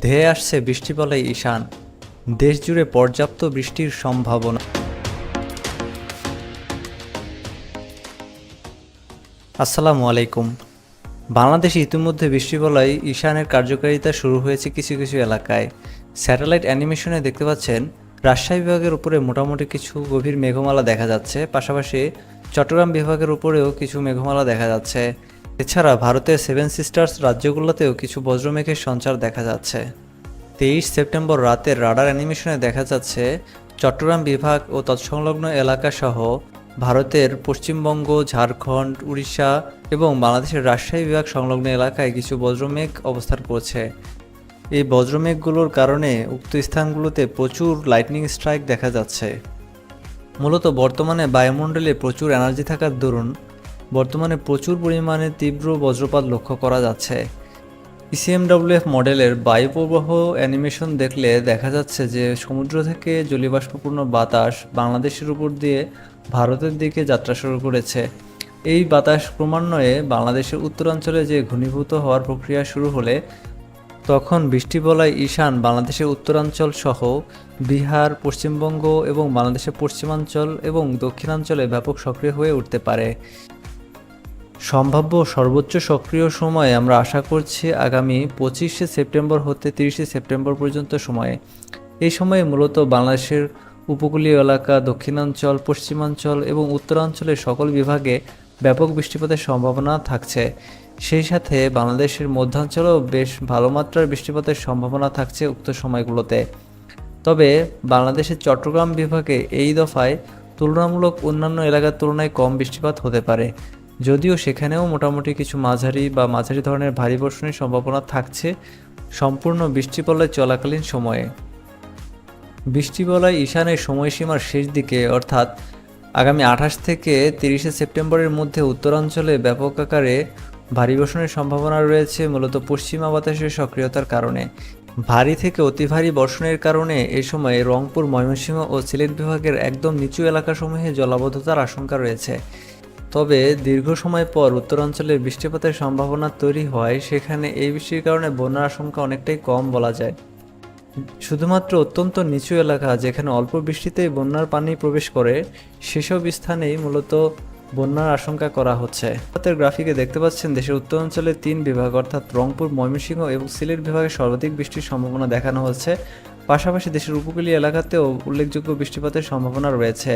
ধেয়ে আসছে বৃষ্টি বলে ঈশান। দেশ জুড়ে পর্যাপ্ত বৃষ্টির সম্ভাবনা। আসসালামু আলাইকুম। বাংলাদেশে ইতিমধ্যে বৃষ্টিবলয় ঈশানের কার্যকারিতা শুরু হয়েছে কিছু কিছু এলাকায়। স্যাটেলাইট অ্যানিমেশনে দেখতে পাচ্ছেন, রাজশাহী বিভাগের উপরে মোটামুটি কিছু গভীর মেঘমালা দেখা যাচ্ছে। পাশাপাশি চট্টগ্রাম বিভাগের উপরেও কিছু মেঘমালা দেখা যাচ্ছে। এছাড়া ভারতের সেভেন সিস্টার্স রাজ্যগুলোতেও কিছু বজ্রমেঘের সঞ্চার দেখা যাচ্ছে। তেইশ সেপ্টেম্বর রাতের রাডার অ্যানিমেশনে দেখা যাচ্ছে, চট্টগ্রাম বিভাগ ও তৎসংলগ্ন এলাকাসহ ভারতের পশ্চিমবঙ্গ, ঝাড়খণ্ড, উড়িষ্যা এবং বাংলাদেশের রাজশাহী বিভাগ সংলগ্ন এলাকায় কিছু বজ্রমেঘ অবস্থান করছে। এই বজ্রমেঘগুলোর কারণে উক্ত স্থানগুলোতে প্রচুর লাইটনিং স্ট্রাইক দেখা যাচ্ছে। মূলত বর্তমানে বায়ুমণ্ডলে প্রচুর এনার্জি থাকার দরুন বর্তমানে প্রচুর পরিমাণে তীব্র বজ্রপাত লক্ষ্য করা যাচ্ছে। ইসিএমডব্লিউএফ মডেলের বায়ুপ্রবাহ অ্যানিমেশন দেখলে দেখা যাচ্ছে যে সমুদ্র থেকে জলীয়বাষ্পপূর্ণ বাতাস বাংলাদেশের উপর দিয়ে ভারতের দিকে যাত্রা শুরু করেছে। এই বাতাস ক্রমান্বয়ে বাংলাদেশের উত্তরাঞ্চলে যে ঘনীভূত হওয়ার প্রক্রিয়া শুরু হলে তখন বৃষ্টিবলয় ঈশান বাংলাদেশের উত্তরাঞ্চল সহ বিহার, পশ্চিমবঙ্গ এবং বাংলাদেশের পশ্চিমাঞ্চল এবং দক্ষিণাঞ্চলে ব্যাপক সক্রিয় হয়ে উঠতে পারে। সম্ভাব্য সর্বোচ্চ সক্রিয় সময় আমরা আশা করছি আগামী পঁচিশে সেপ্টেম্বর হতে তিরিশে সেপ্টেম্বর পর্যন্ত সময়ে। এই সময়ে মূলত বাংলাদেশের উপকূলীয় এলাকা, দক্ষিণাঞ্চল, পশ্চিমাঞ্চল এবং উত্তরাঞ্চলের সকল বিভাগে ব্যাপক বৃষ্টিপাতের সম্ভাবনা থাকছে। সেই সাথে বাংলাদেশের মধ্যাঞ্চলেও বেশ ভালো মাত্রার বৃষ্টিপাতের সম্ভাবনা থাকছে উক্ত সময়গুলোতে। তবে বাংলাদেশের চট্টগ্রাম বিভাগে এই দফায় তুলনামূলক অন্যান্য এলাকার তুলনায় কম বৃষ্টিপাত হতে পারে। যদিও সেখানেও মোটামুটি কিছু মাঝারি বা মাঝারি ধরনের ভারী বর্ষণের সম্ভাবনা থাকছে, সম্পূর্ণ বৃষ্টিপলয় চলাকালীন সময়ে। বৃষ্টিবলয় ঈশানের সময়সীমার শেষ দিকে, অর্থাৎ আগামী আঠাশ থেকে তিরিশে সেপ্টেম্বরের মধ্যে উত্তরাঞ্চলে ব্যাপক আকারে ভারী বর্ষণের সম্ভাবনা রয়েছে, মূলত পশ্চিমা বাতাসের সক্রিয়তার কারণে। ভারী থেকে অতি ভারী বর্ষণের কারণে এ সময় রংপুর, ময়মনসিংহ ও সিলেট বিভাগের একদম নিচু এলাকাসমূহে জলাবদ্ধতার আশঙ্কা রয়েছে। তবে দীর্ঘ সময় পর উত্তরাঞ্চলে বৃষ্টিপাতের সম্ভাবনা তৈরি হয়, সেখানে এই বৃষ্টির কারণে বন্যার আশঙ্কা অনেকটাই কম বলা যায়। শুধুমাত্র অত্যন্ত নিচু এলাকা যেখানে অল্প বৃষ্টিতেই বন্যার পানি প্রবেশ করে, সেসব স্থানেই মূলত বন্যার আশঙ্কা করা হচ্ছে। ভারতের গ্রাফিকে দেখতে পাচ্ছেন দেশের উত্তরাঞ্চলের তিন বিভাগ, অর্থাৎ রংপুর, ময়মনসিংহ এবং সিলেট বিভাগে সর্বাধিক বৃষ্টির সম্ভাবনা দেখানো হচ্ছে। পাশাপাশি দেশের উপকূলীয় এলাকাতেও উল্লেখযোগ্য বৃষ্টিপাতের সম্ভাবনা রয়েছে।